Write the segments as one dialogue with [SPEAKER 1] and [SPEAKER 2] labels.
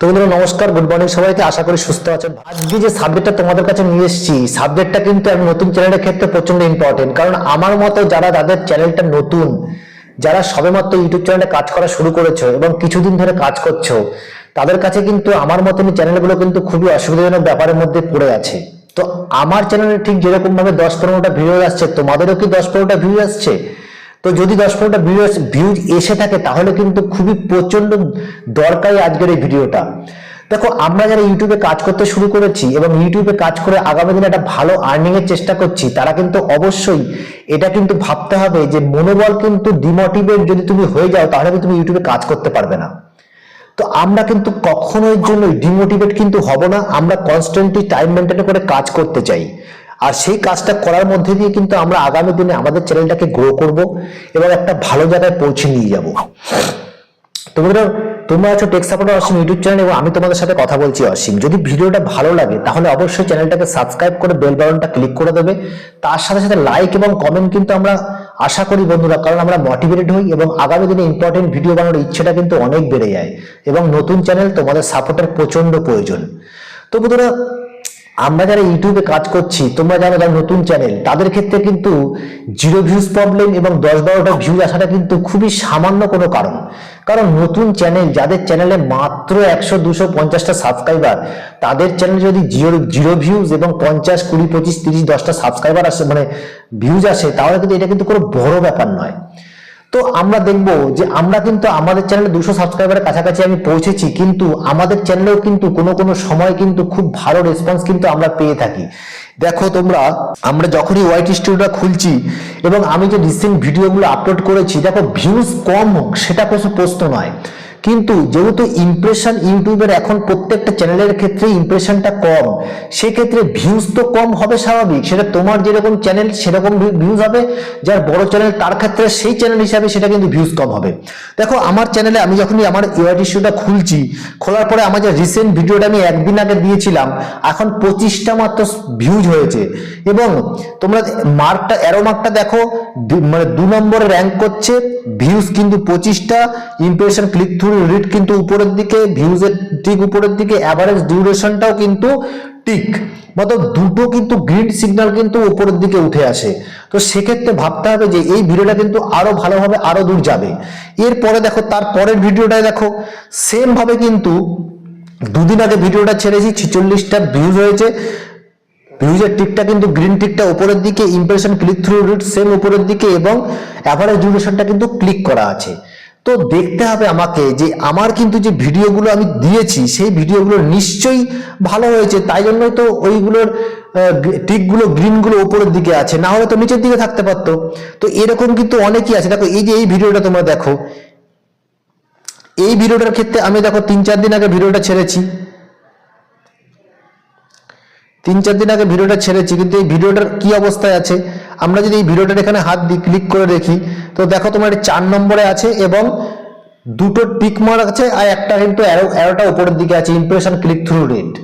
[SPEAKER 1] তো নমস্কার good morning সবাইকে, আশা করি সুস্থ আছেন। আজকে যে সাবজেক্টটা তোমাদের কাছে নিয়ে এসেছি সাবজেক্টটা কিন্তু আমি নতুন চ্যানেলের ক্ষেত্রে প্রচণ্ড ইম্পর্টেন্ট কারণ আমার মতো যারা তাদের চ্যানেলটা নতুন, যারা সবেমাত্র ইউটিউব চ্যানেলে কাজ করা শুরু করেছ এবং কিছুদিন ধরে কাজ করছ, তাদের কাছে কিন্তু আমার মতনই চ্যানেলগুলো কিন্তু খুবই অসুবিধাজনক ব্যাপারের মধ্যে পড়ে আছে। তো আমার চ্যানেলে ঠিক যেরকম ভাবে দশ পনেরোটা ভিডিও আসছে, তোমাদেরও কি দশ পনেরোটা ভিউ আসছে? তো যদি দশ পনেরোটা ভিডিও ভিউজ এসে থাকে, তাহলে কিন্তু খুবই প্রচণ্ড দরকারি আজকের এই ভিডিওটা। দেখো, আমরা যারা ইউটিউবে কাজ করতে শুরু করেছি এবং ইউটিউবে কাজ করে আগামী দিনে একটা ভালো আর্নিং এর চেষ্টা করছি, তারা কিন্তু অবশ্যই এটা কিন্তু ভাবতে হবে যে মনোবল কিন্তু ডিমোটিভেট যদি তুমি হয়ে যাও, তাহলে তুমি ইউটিউবে কাজ করতে পারবে না। তো আমরা কিন্তু কখনোই জন্য ডিমোটিভেট কিন্তু হব না, আমরা কনস্ট্যান্টলি টাইম মেনটেন করে কাজ করতে চাই। আর সেই কাজটা করার মধ্যে দিয়ে কিন্তু আমরা আগামী দিনে আমাদের চ্যানেলটাকে গ্রো করব এবং একটা ভালো জায়গায় পৌঁছে নিয়ে যাব। তো বন্ধুরা, তোমরা আছো tech supporter Asim YouTube channel এবং আমি তোমাদের সাথে কথা বলছি অসীম যদি ভিডিওটা ভালো লাগে, তাহলে অবশ্যই চ্যানেলটাকে সাবস্ক্রাইব করে বেল বাটনটা ক্লিক করে দেবে। তার সাথে সাথে লাইক এবং কমেন্ট কিন্তু আমরা আশা করি বন্ধুরা, কারণ আমরা মোটিভেটেড হই এবং আগামী দিনে ইম্পর্টেন্ট ভিডিও বানানোর ইচ্ছেটা কিন্তু অনেক বেড়ে যায় এবং নতুন চ্যানেল তোমাদের সাপোর্টের প্রচণ্ড প্রয়োজন। তো বন্ধুরা আমরা যারা ইউটিউবে কাজ করছি, তোমরা যারা যারা নতুন চ্যানেল তাদের ক্ষেত্রে কিন্তু জিরো ভিউজ প্রবলেম এবং দশ বারোটা ভিউজ আসাটা কিন্তু খুবই সামান্য কোনো কারণ। কারণ নতুন চ্যানেল যাদের চ্যানেলে মাত্র একশো দুশো পঞ্চাশটা সাবস্ক্রাইবার তাদের চ্যানেলে যদি জিরো জিরো ভিউজ এবং পঞ্চাশ, কুড়ি, পঁচিশ, তিরিশ, দশটা সাবস্ক্রাইবার আসে মানে ভিউজ আসে, তাহলে কিন্তু এটা কিন্তু কোনো বড় ব্যাপার নয়। তো আমরা দেখব যে আমরা কিন্তু আমাদের চ্যানেলে দুশো সাবস্ক্রাইবারের কাছাকাছি আমি পৌঁছেছি, কিন্তু আমাদের চ্যানেলেও কিন্তু কোনো কোনো সময় কিন্তু খুব ভালো রেসপন্স কিন্তু আমরা পেয়ে থাকি। দেখো তোমরা, আমরা যখনই ওয়াইটি স্টুডিওটা খুলছি এবং আমি যে রিসেন্ট ভিডিওগুলো আপলোড করেছি, দেখো ভিউজ কম হোক, সেটা কোনো প্রশ্ন নয়। কিন্তু যেহেতু ইমপ্রেশন ইউটিউবের এখন প্রত্যেকটা চ্যানেলের ক্ষেত্রে ইমপ্রেশনটা কম, সেক্ষেত্রে ভিউজ তো কম হবে স্বাভাবিক। সেটা তোমার যেরকম চ্যানেল সেরকম ভিউজ হবে। যার বড় চ্যানেল তার ক্ষেত্রে সেই চ্যানেল হিসাবে সেটা কিন্তু ভিউজ কম হবে। দেখো, আমার চ্যানেলে আমি যখনই আমার ইউআইটি ইস্যুটা খুলছি, খোলার পরে আমার যে রিসেন্ট ভিডিওটা আমি একদিন আগে দিয়েছিলাম, এখন পঁচিশটা মাত্র ভিউজ হয়েছে। এবং তোমরা মার্কটা অ্যারো মার্কটা দেখো মানে দু নম্বরে র্যাঙ্ক করছে ভিউজ কিন্তু পঁচিশটা ইমপ্রেশন ক্লিক থ্রু রিড কিন্তু উপরের দিকে ভিউজের ঠিক উপরের দিকে অ্যাভারেজ ডিউরেশনটাও কিন্তু টিক মতলব দুটো কিন্তু গ্রিন সিগন্যাল কিন্তু উপরের দিকে উঠে আসে। তো সেক্ষেত্রে ভাবতে হবে যে এই ভিডিওটা কিন্তু আরও ভালোভাবে আরও দূর যাবে। এরপরে দেখো, তার পরের ভিডিওটায় দেখো সেম ভাবে কিন্তু দুদিন আগে ভিডিওটা ছেড়েছি, ছিচল্লিশটা ভিউজ হয়েছে। ভিউজের টিকটা কিন্তু গ্রিন টিকটা উপরের দিকে impression click through rate same উপরের দিকে এবং অ্যাভারেজ ডিউরেশনটা কিন্তু ক্লিক করা আছে। তো দেখতে হবে আমাকে যে আমার কিন্তু যে ভিডিওগুলো আমি দিয়েছি, সেই ভিডিওগুলো নিশ্চয়ই ভালো হয়েছে। তাই জন্যই তো ওইগুলোর টিকগুলো, গ্রিনগুলো উপরের দিকে আছে। না হলে তো নিচের দিকে থাকতে পারতো। তো এরকম কিন্তু অনেকই আছে। দেখো, এই যে এই ভিডিওটা তোমরা দেখো। এই ভিডিওটার ক্ষেত্রে আমি দেখো তিন চার দিন আগে ভিডিওটা ছেড়েছি। তিন চার দিন আগে ভিডিওটা ছেড়েছি, কিন্তু এই ভিডিওটার কি অবস্থায় আছে? আমরা যদি এই ভিডিওটার এখানে হাত দিই ক্লিক করে দেখি, তো দেখো তোমার এটা চার নম্বরে আছে এবং দুটো টিক মার্ক আছে আর একটা কিন্তু অ্যারো অ্যারোটা উপরের দিকে আছে ইমপ্রেশন ক্লিক থ্রু রেট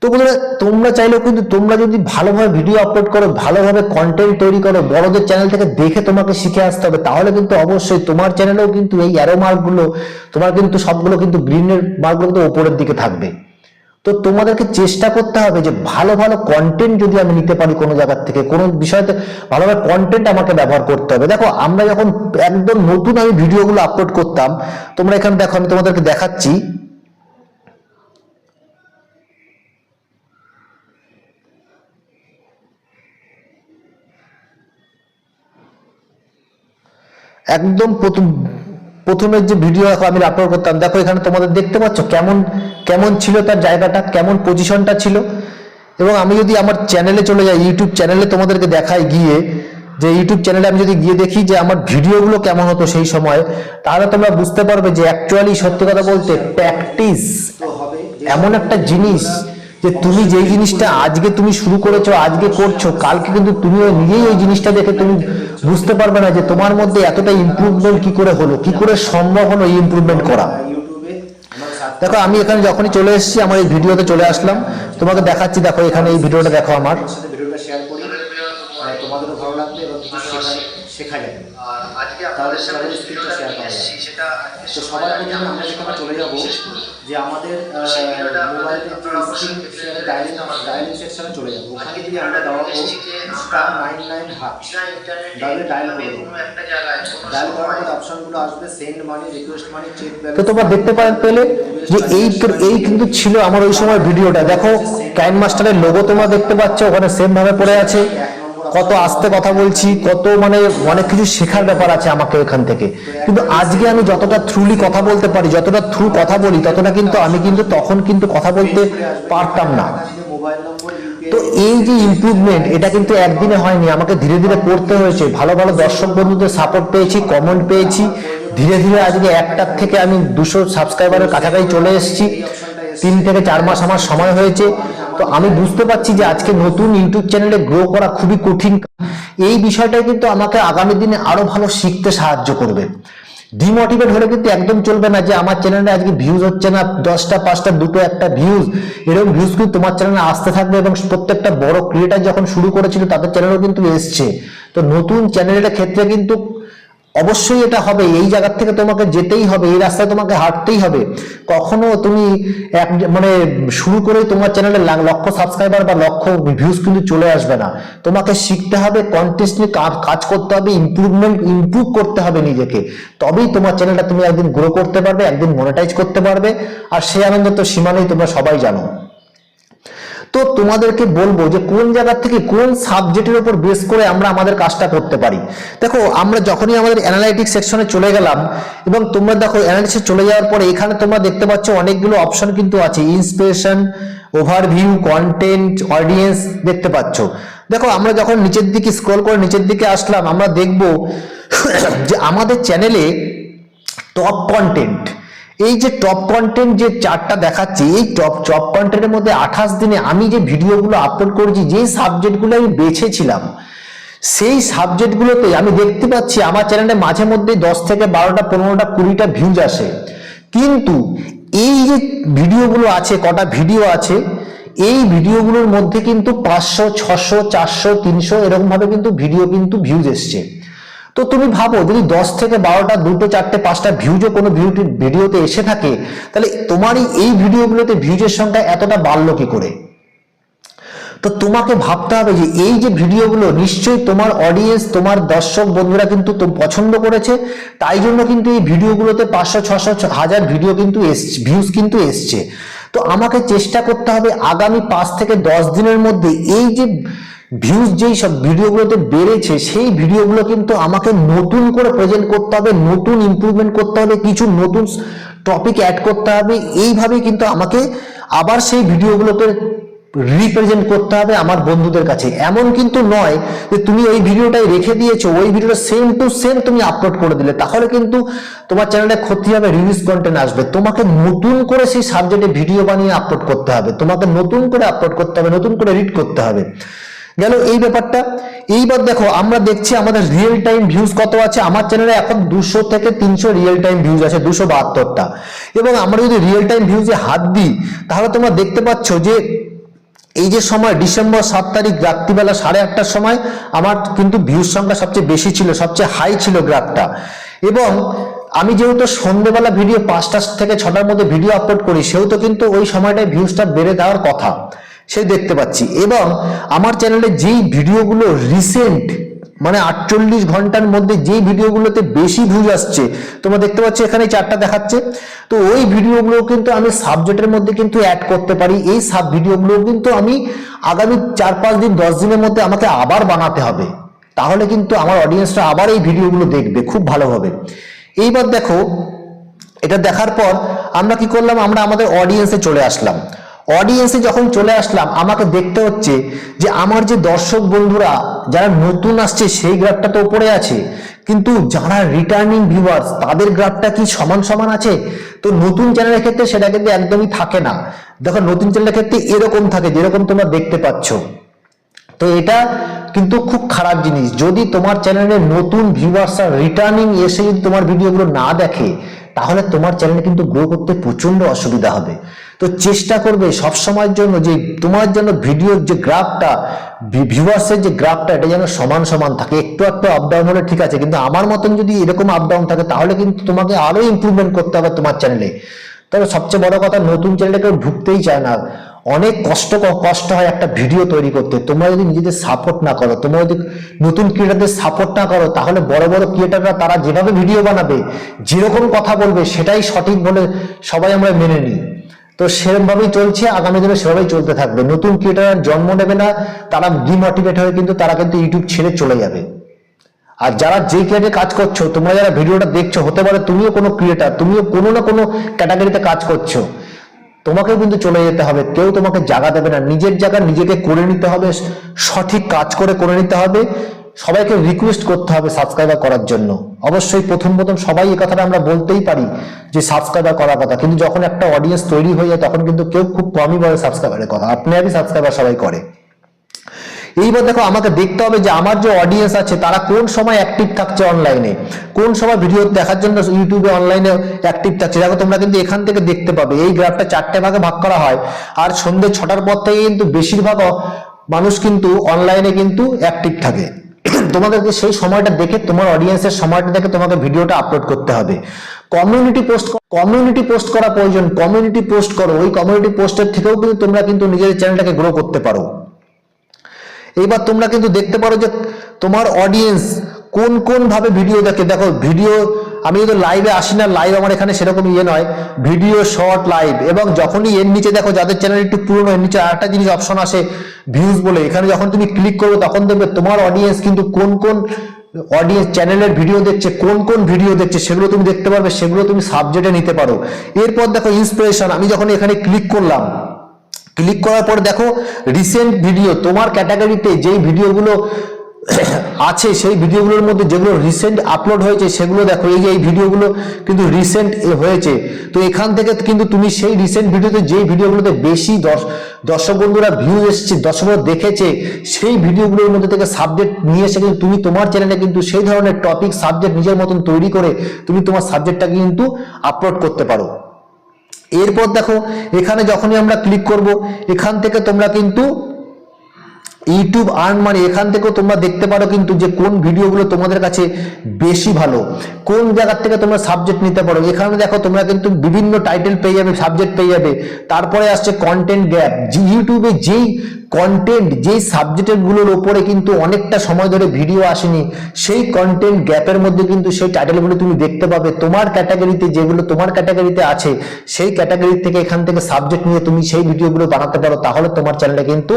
[SPEAKER 1] তো বন্ধুরা, তোমরা চাইলেও কিন্তু তোমরা যদি ভালোভাবে ভিডিও আপলোড করো, ভালোভাবে কন্টেন্ট তৈরি করো, বড়দের চ্যানেল থেকে দেখে তোমাকে শিখে আসতে হবে, তাহলে কিন্তু অবশ্যই তোমার চ্যানেলেও কিন্তু এই অ্যারো মার্কগুলো তোমার কিন্তু সবগুলো কিন্তু গ্রিনের মার্কগুলো কিন্তু উপরের দিকে থাকবে। তো তোমাদেরকে চেষ্টা করতে হবে যে ভালো ভালো কন্টেন্ট যদি আমি নিতে পারি কোনো জায়গার থেকে, কোনো বিষয়তে ভালো ভালো কন্টেন্ট আমাকে ব্যবহার করতে হবে। দেখো, আমরা যখন একদম নতুন আমি ভিডিওগুলো আপলোড করতাম, তোমরা এখানে দেখো, আমি তোমাদেরকে দেখাচ্ছি। একদম প্রথম, প্রথমের যে ভিডিও আমি আপলোড করতাম। দেখো, এখানে তোমাদের দেখতে পাচ্ছ কেমন কেমন ছিল তার জায়গাটা, কেমন পজিশনটা ছিল? এবং আমি যদি আমার চ্যানেলে চলে যাই ইউটিউব চ্যানেলে তোমাদেরকে দেখাই গিয়ে, যে ইউটিউব চ্যানেলে আমি যদি গিয়ে দেখি যে আমার ভিডিওগুলো কেমন হতো সেই সময়, তাহলে তোমরা বুঝতে পারবে যে অ্যাকচুয়ালি সত্যি কথা বলতে প্র্যাকটিস এমন একটা জিনিস যে তুমি যেই জিনিসটা আজকে তুমি শুরু করেছ, আজকে করছ, কালকে কিন্তু তুমি নিজেই ওই জিনিসটা দেখে তুমি বুঝতে পারবে না যে তোমার মধ্যে এতটা ইমপ্রুভমেন্ট কি করে হলো, কি করে সম্ভব হলো ইমপ্রুভমেন্ট করা। দেখো আমি এখানে যখনই চলে এসেছি আমার এই ভিডিওতে চলে আসলাম। তোমাকে দেখাচ্ছি দেখো এখানে এই ভিডিওটা দেখো আমার।
[SPEAKER 2] সাথে ভিডিওটা শেয়ার করি আর তোমাদেরও ভালো লাগবে এবং শেখা যাবে তাহলে শেয়ার করা তো সবার প্রথমে আমরা যেখানে চলে যাব যে আমাদের চলে যাব। ওখানে যদি আমরা ডায়াল অপশনগুলো মানি রিকোয়েস্ট মানি
[SPEAKER 1] তো তোমরা দেখতে পা- পেলে যে এই এই কিন্তু ছিল আমার ওই সময় ভিডিওটা। দেখো ক্যান মাস্টারের লোগো তোমরা দেখতে পাচ্ছ, ওখানে সেম ভাবে পড়ে আছে। কত আস্তে কথা বলছি, কত মানে অনেক কিছু শেখার ব্যাপার আছে আমাকে এখান থেকে। কিন্তু আজকে আমি যতটা থ্রুলি কথা বলতে পারি, যতটা থ্রু কথা বলি, ততটা কিন্তু আমি কিন্তু তখন কিন্তু কথা বলতে পারতাম না। তো এই যে ইমপ্রুভমেন্ট এটা কিন্তু একদিনে হয়নি, আমাকে ধীরে ধীরে করতে হয়েছে। ভালো ভালো দর্শক বন্ধুদের সাপোর্ট পেয়েছি কমেন্ট পেয়েছি। ধীরে ধীরে আজকে একটার থেকে আমি দুশো সাবস্ক্রাইবারের কাছাকাছি চলে এসেছি। তিন থেকে চার মাস আমার সময় হয়েছে। তো আমি বুঝতে পারছি যে আজকে নতুন ইউটিউব চ্যানেলে গ্রো করা খুবই কঠিন এই বিষয়টা কিন্তু আমাকে আগামী দিনে আরও ভালো শিখতে সাহায্য করবে। ডিমোটিভেট হলে কিন্তু একদম চলবে না যে আমার চ্যানেলে আজকে ভিউজ হচ্ছে না, দশটা, পাঁচটা, দুটো, একটা ভিউজ এরকম ভিউজ কিন্তু তোমার চ্যানেলে আসতে থাকবে এবং প্রত্যেকটা বড় ক্রিয়েটার যখন শুরু করেছিল তাদের চ্যানেলও কিন্তু এসছে। তো নতুন চ্যানেলের ক্ষেত্রে কিন্তু অবশ্যই এটা হবে, এই জায়গার থেকে তোমাকে যেতেই হবে, এই রাস্তায় তোমাকে হাঁটতেই হবে। কখনো তুমি এক মানে শুরু করেই তোমার চ্যানেলে লক্ষ সাবস্ক্রাইবার বা লক্ষ ভিউজ কিন্তু চলে আসবে না। তোমাকে শিখতে হবে কন্টিনিউসলি কাজ করতে হবে ইমপ্রুভমেন্ট ইমপ্রুভ করতে হবে নিজেকে। তবেই তোমার চ্যানেলটা তুমি একদিন গ্রো করতে পারবে, একদিন মনিটাইজ করতে পারবে। আর সেই আনন্দ তো সীমা নেই তোমরা সবাই জানো। তো তোমাদেরকে বলব যে কোন জায়গা থেকে কোন সাবজেক্টের উপর বেস করে আমরা আমাদের কাজটা করতে পারি। দেখো, আমরা যখনই আমাদের অ্যানালাইটিক সেকশনে চলে গেলাম এবং তোমরা দেখো অ্যানালিসিস চলে যাওয়ার পরে এখানে তোমরা দেখতে পাচ্ছ অনেকগুলো অপশন কিন্তু আছে। ইন্সপিরেশন ওভারভিউ কন্টেন্ট অডিয়েন্স দেখতে পাচ্ছ। দেখো, আমরা যখন নিচের দিকে স্ক্রল করে নিচের দিকে আসলাম, আমরা দেখব যে আমাদের চ্যানেলে টপ কন্টেন্ট এই যে টপ কন্টেন্ট যে চারটা দেখাচ্ছি, এই টপ টপ কন্টেন্টের মধ্যে আঠাশ দিনে আমি যে ভিডিওগুলো আপলোড করেছি যে সাবজেক্টগুলো আমি বেছেছিলাম, সেই সাবজেক্টগুলোতে আমি দেখতে পাচ্ছি আমার চ্যানেলে মাঝে মধ্যে দশ থেকে বারোটা, পনেরোটা, কুড়িটা ভিউজ আসে। কিন্তু এই যে ভিডিওগুলো আছে, কটা ভিডিও আছে, এই ভিডিওগুলোর মধ্যে কিন্তু পাঁচশো, ছশো, চারশো, তিনশো এরকম ভাবে কিন্তু ভিডিও কিন্তু ভিউজ এসছে। তো তুমি ভাবো, যদি দশ থেকে বারোটা, দুটো, চারটে, পাঁচটা ভিউজও কোনো ভিডিওতে এসে থাকে, তাহলে তোমারই এই ভিডিওগুলোতে ভিউজের সংখ্যা এতটা বাড়লো কি করে? তো তোমাকে ভাবতে হবে যে এই যে ভিডিওগুলো নিশ্চয়ই তোমার অডিয়েন্স তোমার দর্শক বন্ধুরা কিন্তু পছন্দ করেছে, তাই জন্য কিন্তু এই ভিডিওগুলোতে পাঁচশো, ছশো হাজার ভিডিও কিন্তু এসছে ভিউজ কিন্তু এসছে। তো আমাকে চেষ্টা করতে হবে আগামী পাঁচ থেকে দশ দিনের মধ্যে এই যে ভিউজ যেই সব ভিডিওগুলোতে বেড়েছে, সেই ভিডিওগুলো কিন্তু আমাকে নতুন করে প্রেজেন্ট করতে হবে, নতুন ইমপ্রুভমেন্ট করতে হবে, কিছু নতুন টপিক অ্যাড করতে হবে। এইভাবে কিন্তু আমাকে আবার সেই ভিডিওগুলোকে রিপ্রেজেন্ট করতে হবে আমার বন্ধুদের কাছে। এমন কিন্তু নয় যে তুমি ওই ভিডিওটাই রেখে দিয়েছ, ওই ভিডিওটা সেম টু সেম তুমি আপলোড করে দিলে। তাহলে কিন্তু তোমার চ্যানেলে ক্ষতি হবে রিলিজ কন্টেন্ট আসবে। তোমাকে নতুন করে সেই সাবজেক্টে ভিডিও বানিয়ে আপলোড করতে হবে। তোমাকে নতুন করে আপলোড করতে হবে, নতুন করে রিড করতে হবে। গেল এই ব্যাপারটা। এইবার দেখো, আমরা দেখছি আমাদের রিয়েল টাইম ভিউজ কত আছে। আমার চ্যানেলে এখন দুশো থেকে তিনশো রিয়েল টাইম ভিউজ আছে, দুশো বাহাত্তরটা। এবং আমরা যদি রিয়েল টাইম ভিউজে হাত দিই, তাহলে তোমরা দেখতে পাচ্ছ যে এই যে সময়, ডিসেম্বর সাত তারিখ, রাত্রিবেলা সাড়ে আটটার সময় আমার কিন্তু ভিউজ সংখ্যা সবচেয়ে বেশি ছিল, সবচেয়ে হাই ছিল গ্রাফটা এবং আমি যেহেতু সন্ধ্যেবেলা ভিডিও পাঁচটা থেকে ছটার মধ্যে ভিডিও আপলোড করি, সেহেতু কিন্তু ওই সময়টায় ভিউজটা বেড়ে দেওয়ার কথা। সে দেখতে পাচ্ছি। এবং আমার চ্যানেলে যেই ভিডিওগুলো রিসেন্ট মানে আটচল্লিশ ঘণ্টার মধ্যে যেই ভিডিওগুলোতে বেশি ভিউজ আসছে, তোমরা দেখতে পাচ্ছ এখানে চারটা দেখাচ্ছে। তো ওই ভিডিওগুলো কিন্তু আমি সাবজেক্টের মধ্যে কিন্তু অ্যাড করতে পারি। এই সাব ভিডিওগুলো কিন্তু আমি আগামী চার পাঁচ দিন, দশ দিনের মধ্যে আমাকে আবার বানাতে হবে। তাহলে কিন্তু আমার অডিয়েন্সরা আবার এই ভিডিওগুলো দেখবে, খুব ভালোভাবে এইবার দেখো, এটা দেখার পর আমরা কি করলাম? আমরা আমাদের অডিয়েন্সে চলে আসলাম। অডিয়েন্সে যখন চলে আসলাম, আমাকে দেখতে হচ্ছে যে আমার যে দর্শক বন্ধুরা, যারা নতুন আসছে, সেই গ্রাফটা তো উপরে আছে। কিন্তু যারা রিটার্নিং ভিউয়ার্স তাদের গ্রাফটা কি সমান সমান আছে? তো নতুন চ্যানেলের ক্ষেত্রে সেটা কিন্তু একদমই থাকে না। দেখো, নতুন চ্যানেলের ক্ষেত্রে এরকম থাকে যেরকম তোমরা দেখতে পাচ্ছ। তো এটা কিন্তু খুব খারাপ জিনিস। যদি তোমার চ্যানেলে নতুন ভিউয়ার্সরা রিটার্নিং এসে যদি তোমার ভিডিওগুলো না দেখে তাহলে তোমার চ্যানেলে কিন্তু গ্রো করতে প্রচণ্ড অসুবিধা হবে। তো চেষ্টা করবে সব সময়ের জন্য যে তোমার জন্য ভিডিওর যে গ্রাফটা ভিউয়ার্সের যে গ্রাফটা এটা যেন সমান সমান থাকে। একটু একটু আপ ডাউন হলে ঠিক আছে, কিন্তু আমার মতন যদি এরকম আপ ডাউন থাকে, তাহলে কিন্তু তোমাকে আরও ইম্প্রুভমেন্ট করতে হবে তোমার চ্যানেলে তবে সবচেয়ে বড় কথা, নতুন চ্যানেলে কেউ ঢুকতেই চায় না। অনেক কষ্ট কষ্ট হয় একটা ভিডিও তৈরি করতে। তোমরা যদি নিজেদের সাপোর্ট না করো, তোমরা যদি নতুন ক্রিয়েটারদের সাপোর্ট না করো, তাহলে বড় বড় ক্রিয়েটাররা তারা যেভাবে ভিডিও বানাবে, যেরকম কথা বলবে, সেটাই সঠিক বলে সবাই আমরা মেনে নিই। তো সেরকমভাবেই চলছে, আগামী দিনে সেভাবেই চলতে থাকবে। নতুন ক্রিয়েটার জন্ম নেবে না, তারা ডিমোটিভেট হয়ে কিন্তু তারা কিন্তু ইউটিউব ছেড়ে চলে যাবে। আর যারা যে ক্রিয়েটে কাজ করছ, তোমরা যারা ভিডিওটা দেখছ, হতে পারে তুমিও কোনো ক্রিয়েটার তুমিও কোনো না কোনো ক্যাটাগরিতে কাজ করছ। তোমাকেও কিন্তু চলে যেতে হবে। কেউ তোমাকে জায়গা দেবে না। নিজের জায়গা নিজেকে করে নিতে হবে, সঠিক কাজ করে করে নিতে হবে। সবাইকে রিকোয়েস্ট করতে হবে সাবস্ক্রাইবার করার জন্য। অবশ্যই প্রথম প্রথম সবাই এই কথাটা আমরা বলতেই পারি যে সাবস্ক্রাইবার করার কথা। কিন্তু যখন একটা অডিয়েন্স তৈরি হয়ে যায়, তখন কিন্তু কেউ খুব কমই বলে সাবস্ক্রাইবারের কথা। আপনি আপনি সাবস্ক্রাইবার সবাই করে। এইবার দেখো, আমাকে দেখতে হবে যে আমার যে অডিয়েন্স আছে, তারা কোন সময় অ্যাক্টিভ থাকছে অনলাইনে কোন সময় ভিডিও দেখার জন্য ইউটিউবে অনলাইনে অ্যাক্টিভ থাকছে? দেখো, তোমরা কিন্তু এখান থেকে দেখতে পাবে। এই গ্রাফটা চারটে ভাগে ভাগ করা হয়। আর সন্ধ্যে ছটার পর থেকে কিন্তু বেশিরভাগ মানুষ কিন্তু অনলাইনে কিন্তু অ্যাক্টিভ থাকে। তোমাদেরকে সেই সময়টা দেখে, তোমার অডিয়েন্সের সময়টা দেখে তোমাকে ভিডিওটা আপলোড করতে হবে। কমিউনিটি পোস্ট কমিউনিটি পোস্ট করা প্রয়োজন। কমিউনিটি পোস্ট করো। ওই কমিউনিটি পোস্টের থেকেও কিন্তু তোমরা কিন্তু নিজের চ্যানেলটাকে গ্রো করতে পারো। এইবার তোমরা কিন্তু দেখতে পারো যে তোমার অডিয়েন্স কোন কোন ভাবে ভিডিও দেখে। দেখো ভিডিও আমি কিন্তু লাইভে আসি না লাইভ আমার এখানে সেরকম ইয়ে নয়। ভিডিও শর্ট লাইভ এবং যখনই এর নিচে দেখো, যাদের চ্যানেল একটু পুরনো, এর নিচে আরেকটা জিনিস অপশন আসে ভিউজ বলে। এখানে যখন তুমি ক্লিক করবে, তখন দেখবে তোমার অডিয়েন্স কিন্তু কোন কোন অডিয়েন্স চ্যানেলের ভিডিও দেখছে, কোন কোন ভিডিও দেখছে, সেগুলো তুমি দেখতে পারবে, সেগুলো তুমি সাবজেক্টে নিতে পারো। এরপর দেখো ইন্সপিরেশন আমি যখন এখানে ক্লিক করলাম ক্লিক করার পর দেখো রিসেন্ট ভিডিও তোমার ক্যাটাগরিতে যেই ভিডিওগুলো আছে, সেই ভিডিওগুলোর মধ্যে যেগুলো রিসেন্ট আপলোড হয়েছে, সেগুলো দেখো, এই যে এই ভিডিওগুলো কিন্তু রিসেন্ট হয়েছে। তো এখান থেকে কিন্তু তুমি সেই রিসেন্ট ভিডিওতে যেই ভিডিওগুলোতে বেশি দর্শ- দর্শক বন্ধুরা ভিউ এসছে, দর্শকরা দেখেছে, সেই ভিডিওগুলোর মধ্যে থেকে সাবজেক্ট নিয়ে এসে কিন্তু তুমি তোমার চ্যানেলে কিন্তু সেই ধরনের টপিক সাবজেক্ট নিজের মতন তৈরি করে তুমি তোমার সাবজেক্টটাকে কিন্তু আপলোড করতে পারো। এরপর দেখো এখানে যখনই আমরা ক্লিক করব এখান থেকে তোমরা কিন্তু ইউটিউব আর্ন মানে এখান থেকেও তোমরা দেখতে পারো কিন্তু যে কোন ভিডিওগুলো তোমাদের কাছে বেশি ভালো, কোন জায়গার থেকে তোমরা সাবজেক্ট নিতে পারো। এখানে দেখো তোমরা কিন্তু বিভিন্ন টাইটেল পেয়ে যাবে সাবজেক্ট পেয়ে যাবে। তারপরে আসছে কন্টেন্ট গ্যাপ ইউটিউবে যেই কন্টেন্ট যেই সাবজেক্টেরগুলোর উপরে কিন্তু অনেকটা সময় ধরে ভিডিও আসেনি, সেই কন্টেন্ট গ্যাপের মধ্যে কিন্তু সেই টাইটেলগুলো তুমি দেখতে পাবে। তোমার ক্যাটাগরিতে যেগুলো তোমার ক্যাটাগরিতে আছে, সেই ক্যাটাগরি থেকে এখান থেকে সাবজেক্ট নিয়ে তুমি সেই ভিডিওগুলো বানাতে পারো। তাহলে তোমার চ্যানেলে কিন্তু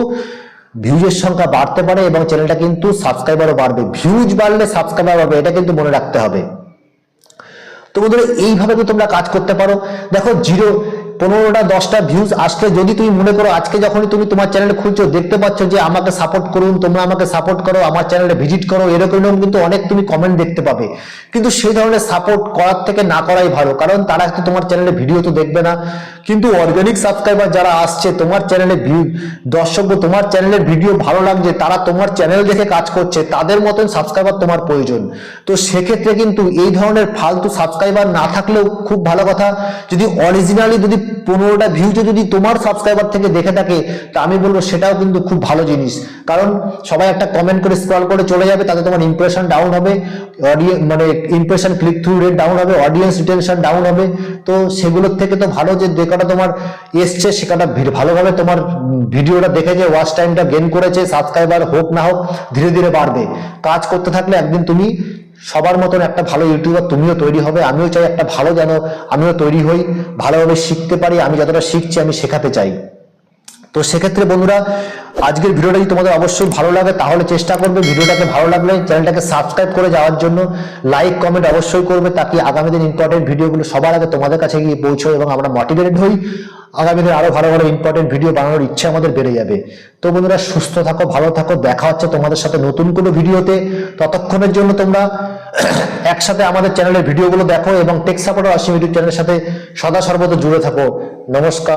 [SPEAKER 1] ভিউজের সংখ্যা বাড়তে পারে এবং চ্যানেলটা কিন্তু সাবস্ক্রাইবারও বাড়বে। ভিউজ বাড়লে সাবস্ক্রাইবার বাড়বে এটা কিন্তু মনে রাখতে হবে। তো বন্ধুরা, এইভাবে তো তোমরা কাজ করতে পারো। দেখো জিরো পনেরোটা, দশটা ভিউজ আসলে যদি তুমি মনে করো আজকে যখনই তুমি তোমার চ্যানেল খুলছো, দেখতে পাচ্ছ যে আমাকে সাপোর্ট করুন, তোমরা আমাকে সাপোর্ট করো, আমার চ্যানেলে ভিজিট করো, এরকম এরকম কিন্তু অনেক তুমি কমেন্ট দেখতে পাবে। কিন্তু সেই ধরনের সাপোর্ট করার থেকে না করাই ভালো, কারণ তারা তো তোমার চ্যানেলে ভিডিও তো দেখবে না। কিন্তু অর্গানিক সাবস্ক্রাইবার যারা আসছে, তোমার চ্যানেলে ভিউ দর্শক তোমার চ্যানেলের ভিডিও ভালো লাগছে, তারা তোমার চ্যানেল দেখে কাজ করছে, তাদের মতন সাবস্ক্রাইবার তোমার প্রয়োজন। তো সেক্ষেত্রে কিন্তু এই ধরনের ফালতু সাবস্ক্রাইবার না থাকলেও খুব ভালো কথা, যদি অরিজিনালি যদি পনেরোটা ভিউতে যদি তোমার সাবস্ক্রাইবার থেকে দেখে থাকে, তা আমি বলব সেটাও কিন্তু খুব ভালো জিনিস। কারণ সবাই একটা কমেন্ট করে স্ক্রল করে চলে যাবে, তাতে তোমার ইমপ্রেশন ডাউন হবে অডিয়েন্স মানে impression click through rate down হবে অডিয়েন্স রিটেনশন ডাউন হবে। তো সেগুলোর থেকে তো ভালো যে যে তোমার এসছে, সে কটা ভালোভাবে তোমার ভিডিওটা দেখে যে ওয়াচ টাইমটা গেন করেছে সাবস্ক্রাইবার হোক না হোক, ধীরে ধীরে বাড়বে। কাজ করতে থাকলে একদিন তুমি সবার মতন একটা ভালো ইউটিউবার তুমিও তৈরি হবে। আমিও চাই একটা ভালো যেন আমিও তৈরি হই, ভালোভাবে শিখতে পারি, আমি যতটা শিখছি আমি শেখাতে চাই। তো সেক্ষেত্রে বন্ধুরা, আজকের ভিডিওটা যদি তোমাদের অবশ্যই ভালো লাগে, তাহলে চেষ্টা করবে ভিডিওটাকে ভালো লাগলে চ্যানেলটাকে সাবস্ক্রাইব করে যাওয়ার জন্য। লাইক কমেন্ট অবশ্যই করবে, তাকে আগামী দিন ইম্পর্টেন্ট ভিডিওগুলো সবার আগে তোমাদের কাছে গিয়ে পৌঁছয় এবং আমরা মোটিভেটেড হই। আগামী দিনে আরও ভালো ভালো ইম্পর্টেন্ট ভিডিও বানানোর ইচ্ছা আমাদের বেড়ে যাবে। তো বন্ধুরা, সুস্থ থাকো, ভালো থাকো, দেখা হচ্ছে তোমাদের সাথে নতুন কোনো ভিডিওতে। ততক্ষণের জন্য তোমরা একসাথে আমাদের চ্যানেলের ভিডিওগুলো দেখো এবং টেক সাপোর্টার অসীম ইউটিউব চ্যানেলের সাথে সদা সর্বদা জুড়ে থাকো। নমস্কার।